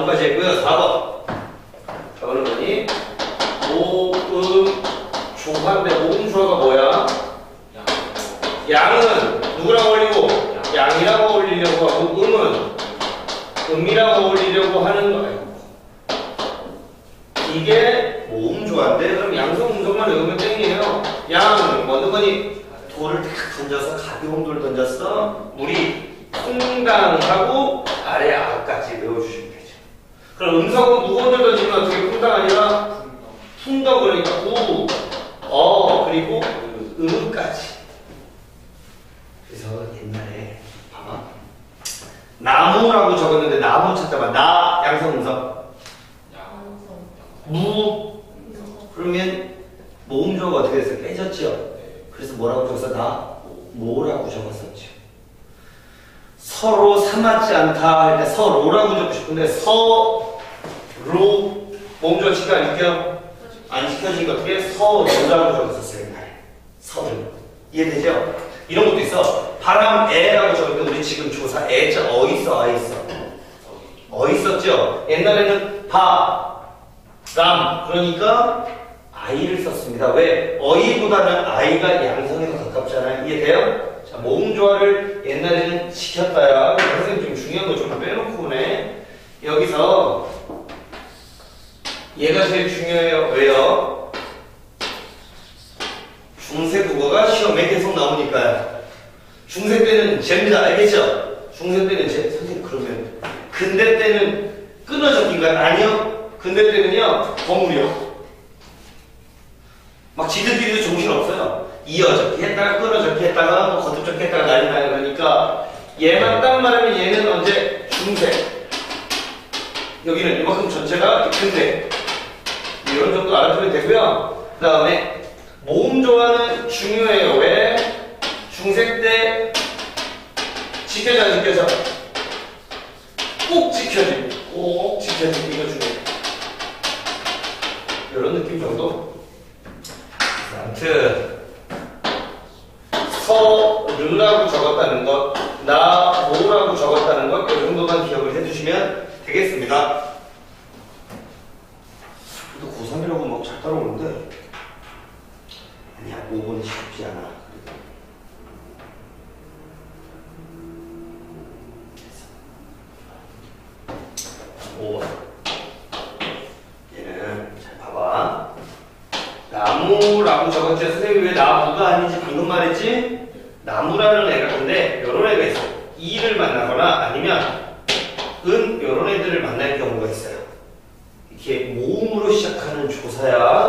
나무까지 했고요. 4번. 저거는 뭐니? 모음 조화인데 모음 조화가 뭐야? 양은 누구랑 어울리고? 양이랑 어울리려고 하고 음은 음이랑 어울리려고 하는 거예요. 이게 모음 조화인데 그럼 양성 음성만 외우면 땡이에요. 양 뭐는 거니? 돌을 탁 던져서 가벼운 돌 던졌어. 물이 풍당하고 아래 아까지 되죠. 그럼 음성은 무거운 돌 던지면 어떻게 풍당 아니라 풍덩 그러니까 우, 어 그리고 음까지. 그래서 옛날에 봐봐 나무라고 적었는데 나무 찾다가 나 양성음성 무 그러면 모음조가 어떻게 됐어요? 깨졌죠? 그래서 뭐라고 적었어? 나 뭐라고 적었었죠? 서로 삼았지 않다 할 때 서로라고 적고 싶은데 서 로 지가 안 지켜? 안 지켜지니까 어떻게 서로라고 적었었어요 서로 이해되죠? 이런 것도 있어 바람에라고 적었는데 우리 지금 조사 에자 어 있어 아 있어 어 있었죠? 옛날에는 바람 그러니까 아이를 썼습니다. 왜? 어이보다는 아이가 양성에 더 가깝잖아요. 이해돼요? 자, 모음 조화를 옛날에는 지켰다야. 선생님 좀 중요한 거 좀 빼놓고 오네. 여기서 얘가 제일 중요해요. 왜요? 중세 국어가 시험에 계속 나오니까요. 중세 때는 잽니다. 알겠죠? 중세 때는 제 선생님 그러면 근대 때는 끊어졌긴가요? 아니요. 근대 때는요 거물이요. 막 지들끼리도 정신 없어요. 이어적기 했다가 끊어적기 했다가 뭐 거듭적기 했다가 난리 나요. 그러니까 얘만 딱 말하면 얘는 언제 중세. 여기는 이만큼 전체가 근대. 이런 정도 알아두면 되고요. 그 다음에 모음 조화는 중요해요. 왜? 중세 때 지켜져 안 지켜져? 꼭 지켜지. 꼭 지켜지. 이거 중요해. 이런 느낌 정도. 아무튼 서르라고 적었다는 것, 나 모라고 적었다는 것, 이 정도만 기억을 해주시면 되겠습니다. 그래도 고3이라고 막 잘 따라오는데 아니야 5번이 쉽지 않아. 5번 얘는 잘 봐봐. 나무라고 적었지 선생님이 왜 나무가 아닌지 방금 말했지? 나무라는 애가 근데 이런 애가 있어 이를 만나거나 아니면 은 이런 애들을 만날 경우가 있어요 이렇게 모음으로 시작하는 조사야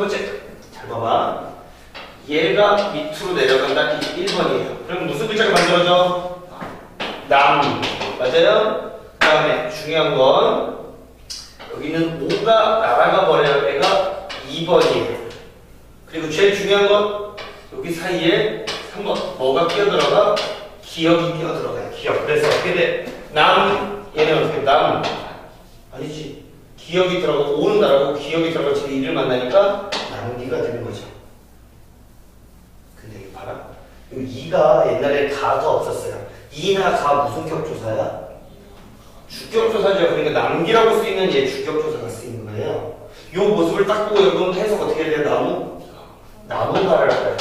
번째 잘 봐봐 얘가 밑으로 내려간다. 이 1번이에요. 그럼 무슨 글자가 만들어져? 남. 맞아요? 그 다음에 중요한 건 여기는 5가 날아가 버려요. 얘가 2번이에요. 그리고 제일 중요한 건 여기 사이에 3번 뭐가 끼어들어가? 기억이 끼어들어가요. 기억. 그래서 어떻게 돼? 남. 얘는 어떻게 남? 기억이 들어가고 오는 나라고 기억이 들어가 제 일을 만나니까 남기가 되는 거죠. 근데 이거 봐라. 이 2가 옛날에 가가 없었어요. 2나 가 무슨 격조사야? 주격조사죠. 그러니까 남기라고 쓰이는 얘 주격조사가 쓰이는 거예요. 이 모습을 딱 보고 여러분 해석 어떻게 해야 돼요? 나무? 나무가를 할까요?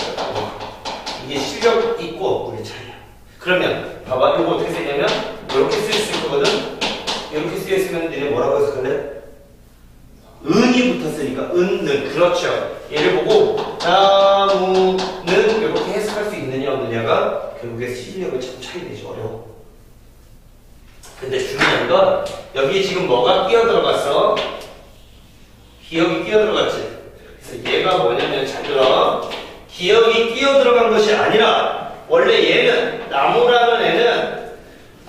이게 실력 있고 없고의 차이야. 그러면 봐봐. 이거 어떻게 쓰냐면 이렇게 쓸 수 있거든. 이렇게 쓰여 있으면 니네 뭐라고 해석할래? 은이 붙었으니까 은는 그렇죠. 얘를 보고 나무는 이렇게 해석할 수 있느냐 없느냐가 결국에 시력을 참 차이 되죠 어려워. 근데 중요한 건 여기 지금 뭐가 끼어 들어갔어? 기억이 끼어 들어갔지. 그래서 얘가 뭐냐면 잘 들어. 기억이 끼어 들어간 것이 아니라 원래 얘는 나무라는 애는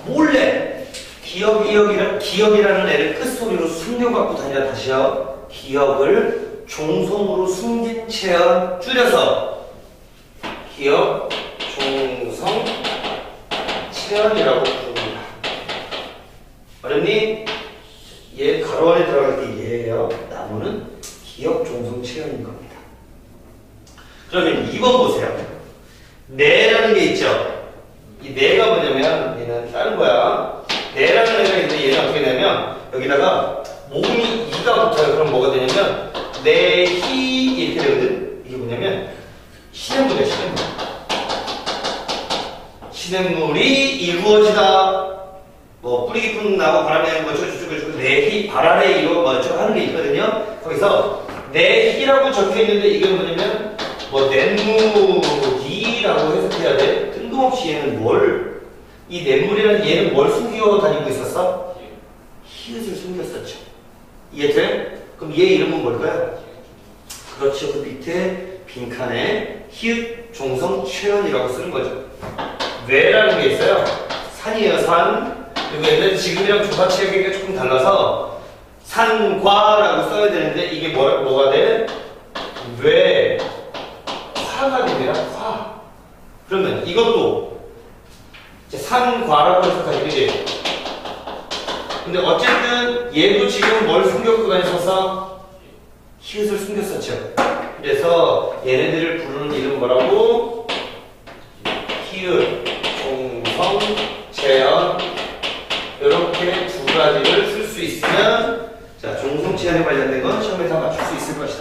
몰래 기억 기억이라 기억이라는 애를 끝소리로 숨겨갖고 다니라 다시요. 기억을 종성으로 숨긴 채연 줄여서 기억 종성 채연이라고 부릅니다. 어렵니? 얘 가로 안에 들어갈 때 얘예요. 나무는 기억 종성 체현인 겁니다. 그러면 2번 보세요. 내라는 게 있죠. 이 내가 뭐냐면 얘는 다른 거야. 내라는 애가 있는데 얘는 어떻게 되냐면 여기다가 바람에 뭐 저저저저 저, 내희 바람에 이거 뭐저 하는 게 있거든요. 거기서 내희라고 적혀 있는데 이게 뭐냐면 뭐 냇물이라고 해석해야 돼. 뜬금없이 얘는 뭘 이 냇물이라는 얘는 뭘 숨겨 다니고 있었어? 히읗을 숨겼었죠. 이해돼? 그럼 얘 이름은 뭘까요? 그렇죠. 그 밑에 빈칸에 히읗 종성 최연이라고 쓰는 거죠. 왜라는 게 있어요. 산이에요, 산. 그리고 옛날에 지금이랑 조사체계가 조금 달라서 산과라고 써야 되는데 이게 뭐, 뭐가 돼? 왜? 화가 됩니다. 화. 그러면 이것도 산과라고 해석하지, 그지? 근데 어쨌든 얘도 지금 뭘 숨겼고 다니셔서 히읗을 숨겼었죠. 그래서 얘네들을 부르는 이름 뭐라고?